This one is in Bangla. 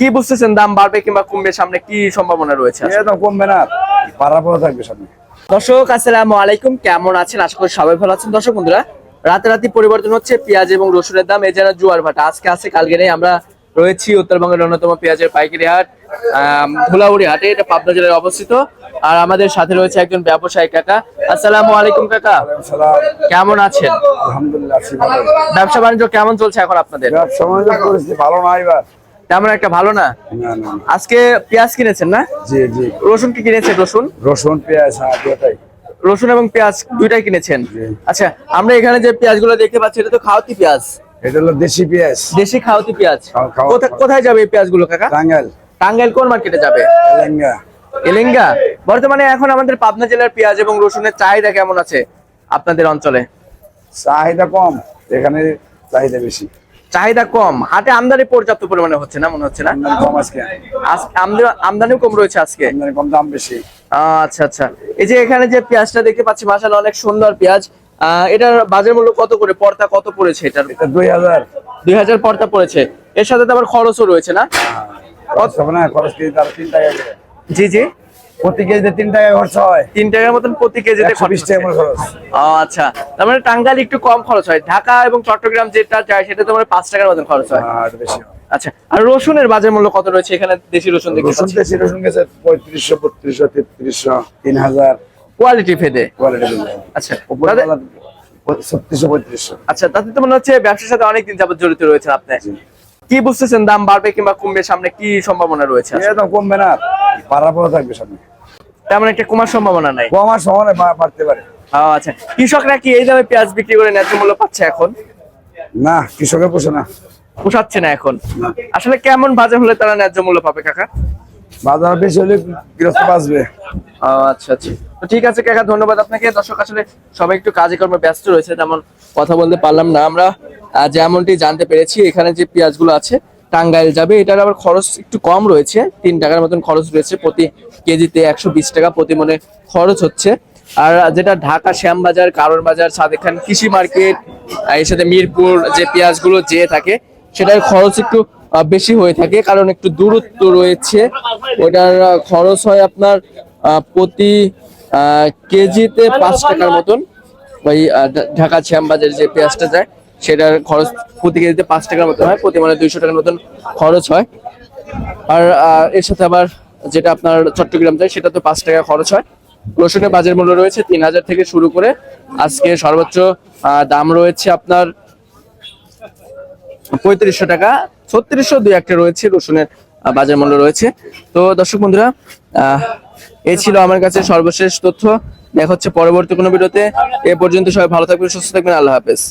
কি বুঝতেছেন দাম বাড়বে কিংবা কমবে সামনে কি সম্ভাবনা রয়েছে? কমবে না পাড়া পড়া থাকবে সামনে। দর্শক আসসালামু আলাইকুম কেমন আছেন? আশা করি সবাই ভালো আছেন। দর্শক বন্ধুরা রাতারাতি পরিবর্তন হচ্ছে পেঁয়াজ এবং রসুনের দাম যেন জুয়ার ভাটা আজকে আছে কালকে নেই আমরা রয়েছি উত্তরবঙ্গের অন্যতম পেঁয়াজের পাইকারি হাট ধুলাউড়ি হাটে এটা পাবনা জেলায় অবস্থিত। আর আমাদের সাথে রয়েছে একজন ব্যবসায়ী কাকা। আসসালামু আলাইকুম কাকা। কেমন আছেন? আলহামদুলিল্লাহ ব্যবসা বাণিজ্য কেমন চলছে এখন আপনাদের? ব্যবসা বাণিজ্য ভালো না এবার। তেমন একটা ভালো না। আজকে পেঁয়াজ কিনেছেন না? জি জি। রসুন কি কিনেছেন রসুন? রসুন পেঁয়াজ হ্যাঁ দুটাই রসুন এবং পেঁয়াজ দুইটাই কিনেছেন। আচ্ছা আমরা এখানে যে পেঁয়াজগুলো দেখতে পাচ্ছি এটা তো খাওয়াতি পেঁয়াজ। এটা হলো দেশি পেঁয়াজ। দেশি খাওয়াতি পেঁয়াজ। কোথায় যাবে এই পেঁয়াজগুলো কাকা? টাঙ্গাইল। টাঙ্গাইল কোন মার্কেটে যাবে? লেঙ্গা এলেঙ্গা? বর্তমানে এখন আমাদের পাবনা জেলার পেঁয়াজ এবং রসুনের চাহিদা কেমন আছে আপনাদের অঞ্চলে? চাহিদা কম এখানে চাহিদা বেশি। চাহিদা কম হাটে আমদানি পর্যাপ্ত পরিমাণে হচ্ছে না মনে হচ্ছে না? আমদানি কম আজকে। আমদানিও কম রয়েছে আজকে। কম দাম বেশি। আচ্ছা আচ্ছা। এই যে এখানে যে পেঁয়াজটা দেখতে পাচ্ছি মাসাল অনেক সুন্দর পেঁয়াজ। আহ, এটার বাজার মূল্য কত করে? পর্দা কত পড়েছে এটার? এটা দুই হাজার। দুই হাজার পর্দা পড়েছে। এর সাথে তো আবার খরচও রয়েছে না? করে জি জি। প্রতি কেজিতে তিন টাকা খরচ হয়। তিন টাকার মতন প্রতি কেজিতে খরচ টাকা খরচ। আচ্ছা। তার মানে টাঙ্গাইল একটু কম খরচ হয়। ঢাকা এবং চট্টগ্রাম যেটা চাই সেটা তোমার পাঁচ টাকার মতন খরচ হয়। আর বেশি আচ্ছা আর রসুনের বাজার মূল্য কত রয়েছে? এখানে দেশি রসুন দেখতে রসুন দেশি রসুন গেছে পঁয়ত্রিশশো বত্রিশশো তেত্রিশশো তিন হাজার। কোয়ালিটি ভেদে কোয়ালিটি আচ্ছা ছত্রিশশো পঁয়ত্রিশশো। আচ্ছা তাতে তো মনে হচ্ছে ব্যবসার সাথে অনেকদিন যাবত জড়িত রয়েছে আপনি। কি বুঝতেছেন দাম বাড়বে কিংবা কমবে? সামনে কি সম্ভাবনা রয়েছে? তো কমবে না। পড়া থাকবে সামনে। তেমন একটা কমার সম্ভাবনা নাই। কমার সময় বাড়তে পারে। আচ্ছা। কৃষকরা কি এই দামে পেঁয়াজ বিক্রি করে ন্যায্য মূল্য পাচ্ছে এখন? না কৃষকের পোষে না। পোষাচ্ছে না এখন? আসলে কেমন বাজার হলে তারা ন্যায্য মূল্য পাবে কাকা? বাজার বেশি হলে গৃহস্থ বাঁচবে। আচ্ছা আচ্ছা। তো ঠিক আছে কাকা ধন্যবাদ আপনাকে। দর্শক আসলে সবাই একটু কাজে কর্মে ব্যস্ত রয়েছে তেমন কথা বলতে পারলাম না আমরা। যেমনটি জানতে পেরেছি এখানে যে পেঁয়াজগুলো আছে টাঙ্গাইল যাবে। এটার আবার খরচ একটু কম রয়েছে। তিন টাকার মতন খরচ রয়েছে প্রতি কেজিতে। একশো বিশ টাকা প্রতি মনে খরচ হচ্ছে। আর যেটা ঢাকা, শ্যামবাজার কারণ বাজার সাদেক খান কৃষি মার্কেট এর সাথে মিরপুর, যে পেঁয়াজগুলো যেয়ে থাকে, সেটার খরচ একটু বেশি হয়ে থাকে। কারণ একটু দূরত্ব রয়েছে। ওটার খরচ হয় আপনার প্রতি কেজিতে পাঁচ টাকার মতন। ওই ঢাকা, শ্যামবাজার যে পেঁয়াজটা যায় সেটার খরচ প্রতি কেজিতে পাঁচ টাকার মতন হয়, প্রতি মানে দুইশো টাকার মতন খরচ হয়। আর এর সাথে আবার যেটা আপনার চট্টগ্রাম যায় সেটা তো পাঁচ টাকা খরচ হয়। রসুনের বাজার মূল্য রয়েছে তিন হাজার থেকে শুরু করে আজকে সর্বোচ্চ দাম রয়েছে আপনার পঁয়ত্রিশশো টাকা, ছত্রিশশো দুই একটা রয়েছে রসুনের বাজার মূল্য রয়েছে। তো দর্শক বন্ধুরা এই ছিল আমার কাছে সর্বশেষ তথ্য। দেখা হচ্ছে পরবর্তী কোনো ভিডিওতে। এ পর্যন্ত সবাই ভালো থাকবেন, সুস্থ থাকবেন, আল্লাহ হাফেজ।